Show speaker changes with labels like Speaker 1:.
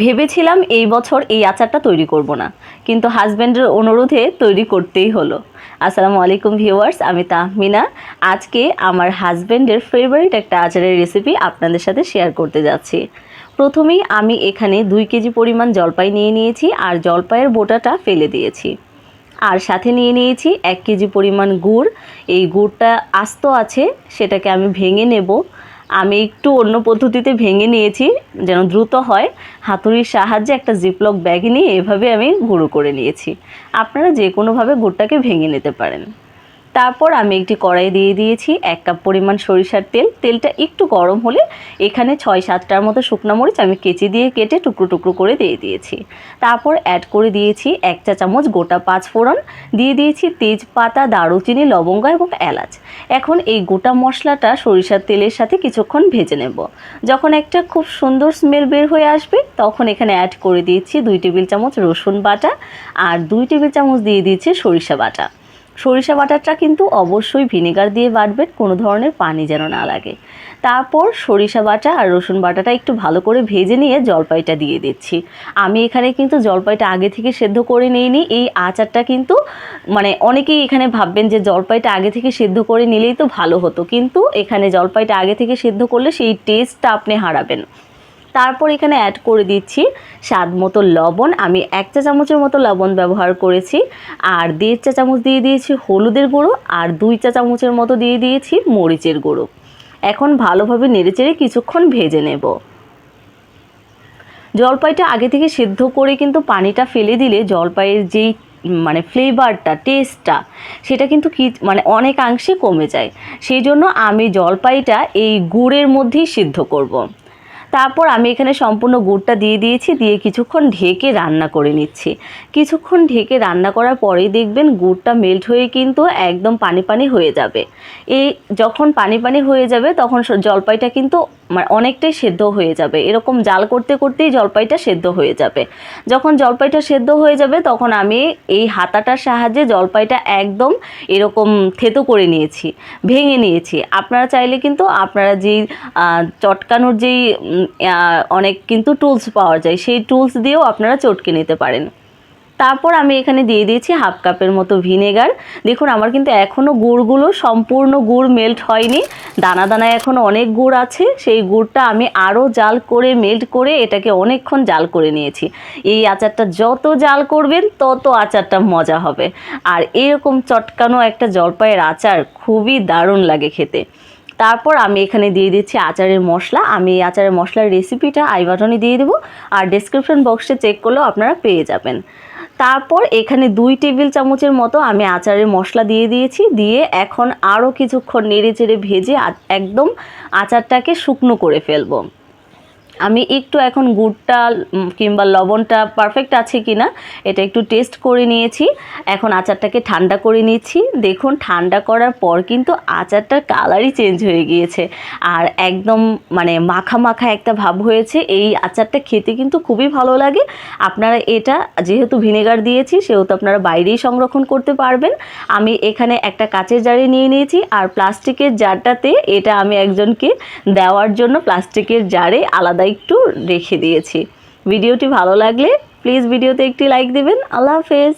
Speaker 1: ভেবেছিলাম এই বছর এই আচারটা তৈরি করব না, কিন্তু হাজব্যান্ডের অনুরোধে তৈরি করতেই হলো। আসসালামু আলাইকুম ভিউয়ার্স আমি তাহমিনা। আজকে আমার হাজব্যান্ডের ফেভারিট একটা আচারের রেসিপি আপনাদের সাথে শেয়ার করতে যাচ্ছি। প্রথমেই আমি এখানে দুই কেজি পরিমাণ জলপাই নিয়ে নিয়েছি আর জলপাইয়ের বোটাটা ফেলে দিয়েছি। আর সাথে নিয়ে নিয়েছি এক কেজি পরিমাণ গুড়। এই গুড়টা আস্ত আছে, সেটাকে আমি ভেঙে নেব। আমি একটু অন্য পদ্ধতিতে ভেঙে নিয়েছি, যেন দ্রুত হয়। হাতুড়ির সাহায্যে একটা জিপলক ব্যাগ নিয়ে এভাবে আমি গুঁড়ো করে নিয়েছি। আপনারা যে কোনোভাবে গুড়টাকে ভেঙে নিতে পারেন। তারপর আমি একটি কড়াই দিয়ে দিয়েছি, এক কাপ পরিমাণ সরিষার তেল। তেলটা একটু গরম হলে এখানে ছয় সাতটার মতো শুকনো মরিচ আমি কেচি দিয়ে কেটে টুকরো টুকরো করে দিয়ে দিয়েছি। তারপর অ্যাড করে দিয়েছি এক চা চামচ গোটা পাঁচ ফোড়ন দিয়ে দিয়েছি তেজপাতা, দারুচিনি, লবঙ্গ এবং এলাচ। এখন এই গোটা মশলাটা সরিষার তেলের সাথে কিছুক্ষণ ভেজে নেব। যখন একটা খুব সুন্দর স্মেল বের হয়ে আসবে, তখন এখানে অ্যাড করে দিয়েছি দুই টেবিল চামচ রসুন বাটা আর দুই টেবিল চামচ দিয়ে দিয়েছি সরিষা বাটা। সরিষা বাটারটা কিন্তু অবশ্যই ভিনেগার দিয়ে বাটবেন, কোনো ধরনের পানি যেন না লাগে। তারপর সরিষা বাটা আর রসুন বাটাটা একটু ভালো করে ভেজে নিয়ে জলপাইটা দিয়ে দিচ্ছি। আমি এখানে কিন্তু জলপাইটা আগে থেকে সেদ্ধ করে নিইনি, এই আচারটা কিন্তু মানে অনেকেই এখানে ভাববেন যে জলপাইটা আগে থেকে সেদ্ধ করে নিলেই তো ভালো হতো, কিন্তু এখানে জলপাইটা আগে থেকে সেদ্ধ করলে সেই টেস্টটা আপনি হারাবেন। তারপর এখানে অ্যাড করে দিচ্ছি স্বাদ মতো লবণ। আমি এক চা চামচের মতো লবণ ব্যবহার করেছি। আর দেড় চা চামচ দিয়ে দিয়েছি হলুদের গুঁড়ো। আর দুই চা চামচের মতো দিয়ে দিয়েছি মরিচের গুঁড়ো। এখন ভালোভাবে নেড়েচেড়ে কিছুক্ষণ ভেজে নেব। জলপাইটা আগে থেকে সেদ্ধ করে কিন্তু পানিটা ফেলে দিলে জলপাইয়ের যেই মানে ফ্লেভারটা টেস্টটা সেটা কিন্তু কি মানে অনেকাংশে কমে যায়। সেই জন্য আমি জলপাইটা এই গুড়ের মধ্যেই সিদ্ধ করব। তারপর আমি এখানে সম্পূর্ণ গুড়টা দিয়ে দিয়েছি, দিয়ে কিছুক্ষণ ঢেকে রান্না করে নিচ্ছি। কিছুক্ষণ ঢেকে রান্না করার পরেই দেখবেন গুড়টা মেল্ট হয়ে কিন্তু একদম পানি পানি হয়ে যাবে। এই যখন পানি পানি হয়ে যাবে, তখন জলপাইটা কিন্তু মানে অনেকটাই সেদ্ধ হয়ে যাবে। এরকম জাল করতে করতেই জলপাইটা সেদ্ধ হয়ে যাবে। যখন জলপাইটা সেদ্ধ হয়ে যাবে, তখন আমি এই হাতাটার সাহায্যে জলপাইটা একদম এরকম থেতো করে নিয়েছি, ভেঙে নিয়েছি। আপনারা চাইলে কিন্তু আপনারা যেই চটকানোর যেই অনেক কিন্তু টুলস পাওয়া যায়, সেই টুলস দিয়েও আপনারা চটকে নিতে পারেন। তারপর আমি এখানে দিয়ে দিয়েছি হাফ কাপের মতো ভিনেগার। দেখুন, আমার কিন্তু এখনও গুড়গুলো সম্পূর্ণ গুড় মেল্ট হয়নি। দানা দানায় এখনও অনেক গুড় আছে। সেই গুড়টা আমি আরও জাল করে মেল্ট করে এটাকে অনেকক্ষণ জাল করে নিয়েছি। এই আচারটা যত জাল করবেন, তত আচারটা মজা হবে। আর এরকম চটকানো একটা জলপাইয়ের আচার খুবই দারুণ লাগে খেতে। তারপর আমি এখানে দিয়ে দিচ্ছি আচারের মশলা। আমি এই আচারের মশলার রেসিপিটা আই বাটনে দিয়ে দেবো। আর ডেসক্রিপশন বক্সে চেক করলেও আপনারা পেয়ে যাবেন। তারপর এখানে দুই টেবিল চামচের মতো আমি আচারের মশলা দিয়ে দিয়েছি, দিয়ে এখন আরও কিছুক্ষণ নেড়ে চেড়ে ভেজে একদম আচারটাকে শুকনো করে ফেলব। আমি একটু এখন গুড়টা কিংবা লবণটা পারফেক্ট আছে কি না এটা একটু টেস্ট করে নিয়েছি। এখন আচারটাকে ঠান্ডা করে নিচ্ছি। দেখুন, ঠান্ডা করার পর কিন্তু আচারটার কালারই চেঞ্জ হয়ে গিয়েছে। আর একদম মানে মাখা মাখা একটা ভাব হয়েছে। এই আচারটা খেতে কিন্তু খুবই ভালো লাগে। আপনারা এটা যেহেতু ভিনেগার দিয়েছি, সেহেতু আপনারা বাইরেই সংরক্ষণ করতে পারবেন। আমি এখানে একটা কাচের জারে নিয়ে নিয়েছি আর প্লাস্টিকের জারটাতে এটা আমি একজনকে দেওয়ার জন্য প্লাস্টিকের জারে আলাদা একটু রেখে দিয়েছি। ভিডিওটি ভালো লাগলে প্লিজ ভিডিওতে একটি লাইক দেবেন। আল্লাহ হাফেজ।